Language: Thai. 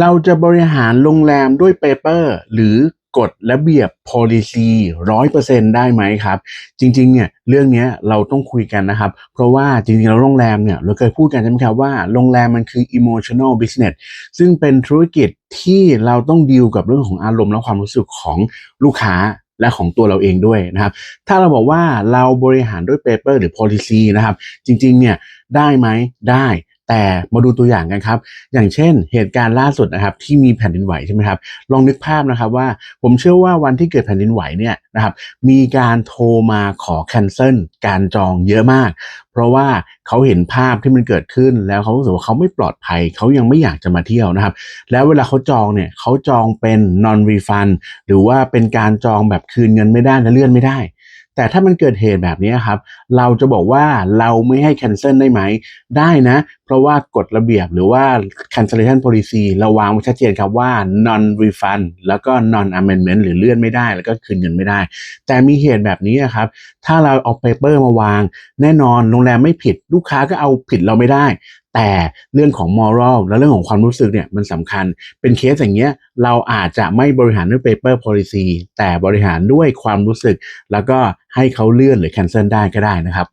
เราจะบริหารโรงแรมด้วย paper หรือกฎระเบียบ policy 100%ได้ไหมครับ จริงๆเนี่ยเรื่องนี้เราต้องคุยกันนะครับ เพราะว่าจริงๆแล้วโรงแรมเนี่ยเราเคยพูดกันใช่ไหมครับว่าโรงแรมมันคือ emotional business ซึ่งเป็นธุรกิจที่เราต้องดีลกับเรื่องของอารมณ์และความรู้สึกของลูกค้าและของตัวเราเองด้วยนะครับ ถ้าเราบอกว่าเราบริหารด้วย paper หรือ policy นะครับ จริงๆเนี่ยได้ไหมได้ แต่มาดูตัวอย่างกันครับ อย่างเช่นเหตุการณ์ล่าสุดนะครับที่มีแผ่นดินไหวใช่ไหมครับ ลองนึกภาพนะครับว่าผมเชื่อว่าวันที่เกิดแผ่นดินไหวเนี่ยนะครับมีการโทรมาขอ cancel การจองเยอะมาก เพราะว่าเขาเห็นภาพที่มันเกิดขึ้น แล้วเขารู้สึกว่าเขาไม่ปลอดภัยเขายังไม่อยากจะมาเที่ยวนะครับ แล้วเวลาเขาจองเนี่ยเขาจองเป็น non refund หรือว่าเป็นการจองแบบคืนเงินไม่ได้และเลื่อนไม่ได้แต่ถ้ามันเกิดเหตุแบบนี้ครับ เราจะบอกว่าเราไม่ให้ cancel ได้ไหม ได้นะ ราะว่ากฎระเบียบหรือว่า cancellation policy เราวางไว้ชัดเจนครับว่า non refund แล้วก็ non amendment หรือเลื่อนไม่ได้ แล้วก็คืนเงินไม่ได้ แต่มีเหตุแบบนี้อะครับ ถ้าเราเอา paper มาวาง แน่นอนโรงแรมไม่ผิดลูกค้าก็เอาผิดเราไม่ได้ แต่เรื่องของ moral และเรื่องของความรู้สึกเนี่ยมันสำคัญ เป็นเคสอย่างเงี้ยเราอาจจะไม่บริหารด้วย paper policy แต่บริหารด้วยความรู้สึก แล้วก็ให้เขาเลื่อนหรือ cancel ได้ก็ได้นะครับ